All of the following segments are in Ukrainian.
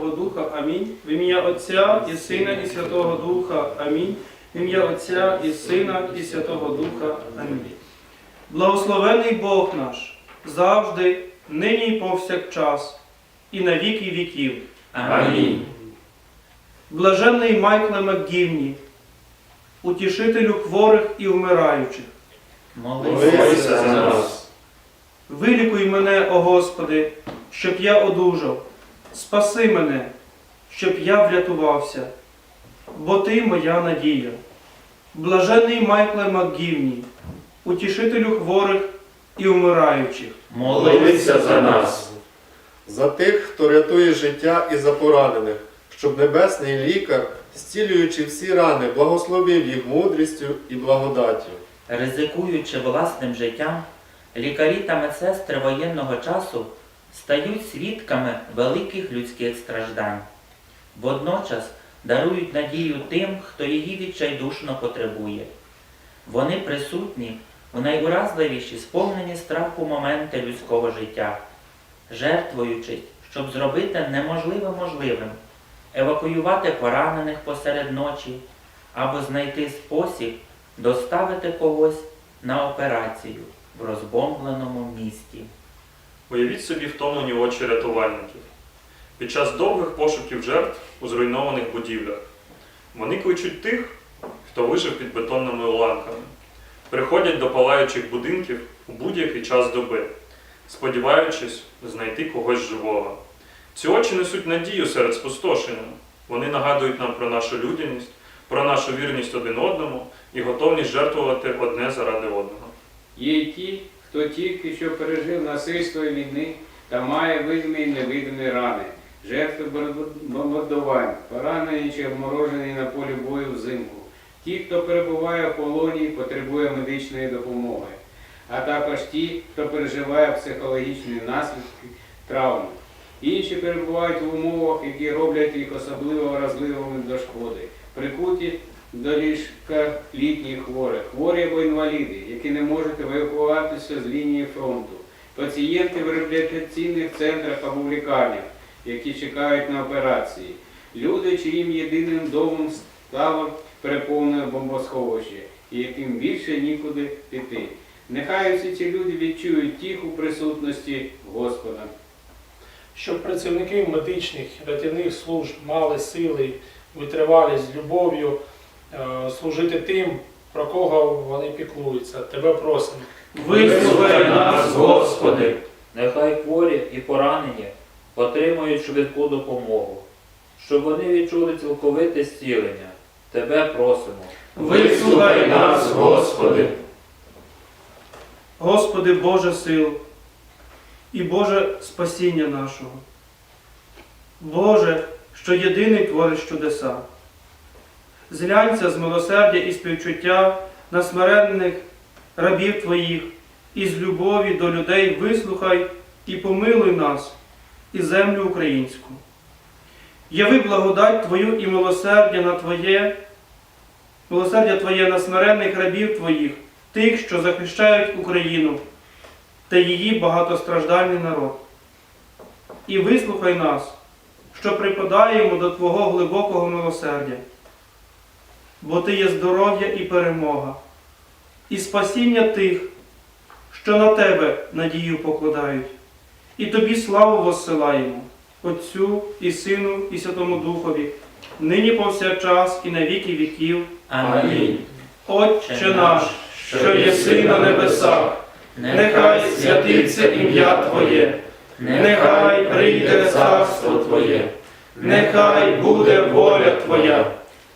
Святого Духа. Амінь. В ім'я Отця і Сина, і Святого Духа. Амінь. В ім'я Отця і Сина, і Святого Духа. Амінь. Благословений Бог наш, завжди, нині і повсякчас, і на віки віків. Амінь. Блаженний Майкле Макгівні, утішителю хворих і вмираючих. Молися за нас. Вилікуй мене, о Господи, щоб я одужав. Спаси мене, щоб я врятувався, бо Ти моя надія. Блажений Майкле Макгівні, утішителю хворих і вмираючих. Молися за нас. За тих, хто рятує життя і за поранених, щоб небесний лікар, зцілюючи всі рани, благословив їх мудрістю і благодаттю. Ризикуючи власним життям, лікарі та медсестри воєнного часу стають свідками великих людських страждань. Водночас дарують надію тим, хто її відчайдушно потребує. Вони присутні в найуразливіші сповнені страху моменти людського життя, жертвуючись, щоб зробити неможливе можливим, евакуювати поранених посеред ночі або знайти спосіб доставити когось на операцію в розбомбленому місті. Уявіть собі втомлені очі рятувальників. Під час довгих пошуків жертв у зруйнованих будівлях вони кличуть тих, хто вижив під бетонними уламками, приходять до палаючих будинків у будь-який час доби, сподіваючись знайти когось живого. Ці очі несуть надію серед спустошення. Вони нагадують нам про нашу людяність, про нашу вірність один одному і готовність жертвувати одне заради одного. Є й ті, хто тільки що пережив насильство і війни та має видимі і невидимі рани, жертви бомбардувань, поранені чи обморожені на полі бою взимку. Ті, хто перебуває в полоні потребує медичної допомоги, а також ті, хто переживає психологічні наслідки травми. Інші перебувають в умовах, які роблять їх особливо вразливими до шкоди, прикуті до ліжка літніх хворих, хворі або інваліди, які не можуть евакуюватися з лінії фронту, пацієнти в реабілітаційних центрах або в лікарнях, які чекають на операції, люди, чиїм єдиним домом стало переповнене бомбосховище, і яким більше нікуди піти. Нехай усі ці люди відчують тіху присутності Господа. щоб працівники медичних рятівних служб мали сили, витривалість любов'ю служити тим, про кого вони піклуються. Тебе просимо. Вислухай нас, Господи! Нехай хворі і поранені отримують швидку допомогу, щоб вони відчули цілковите зцілення. Тебе просимо. Вислухай нас, Господи! Господи Боже сил і Боже спасіння нашого. Боже, що єдиний твориш чудеса. Зглянься з милосердя і співчуття на смиренних рабів Твоїх, і з любові до людей вислухай і помилуй нас і землю українську. Яви благодать Твою і милосердя на Твоє, милосердя Твоє на смиренних рабів Твоїх, тих, що захищають Україну та її багатостраждальний народ. І вислухай нас, що припадаємо до Твого глибокого милосердя, бо Ти є здоров'я і перемога, і спасіння тих, що на Тебе надію покладають, і Тобі славу воссилаємо, Отцю і Сину, і Святому Духові, нині повсякчас і на віки віків. Амінь. Отче наш, що єси на небесах, нехай святиться ім'я Твоє, нехай прийде царство Твоє, нехай буде воля Твоя,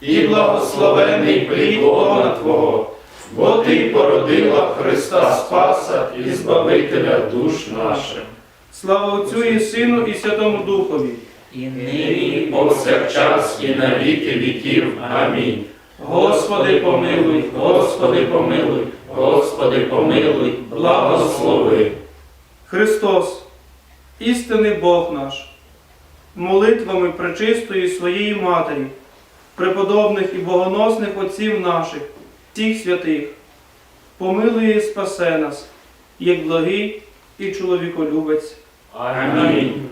і благословений плід лона Твого, бо ти породила Христа Спаса і Збавителя душ наших. Слава Отцю і Сину і Святому Духові, і нині, повсякчас, і на віки віків. Амінь. Господи помилуй, Господи помилуй, Господи помилуй, благослови. Христос, істинний Бог наш, молитвами пречистої своєї Матері, преподобних і богоносних отців наших, всіх святих, помилуй і спасе нас, як благий і чоловіколюбець. Амінь.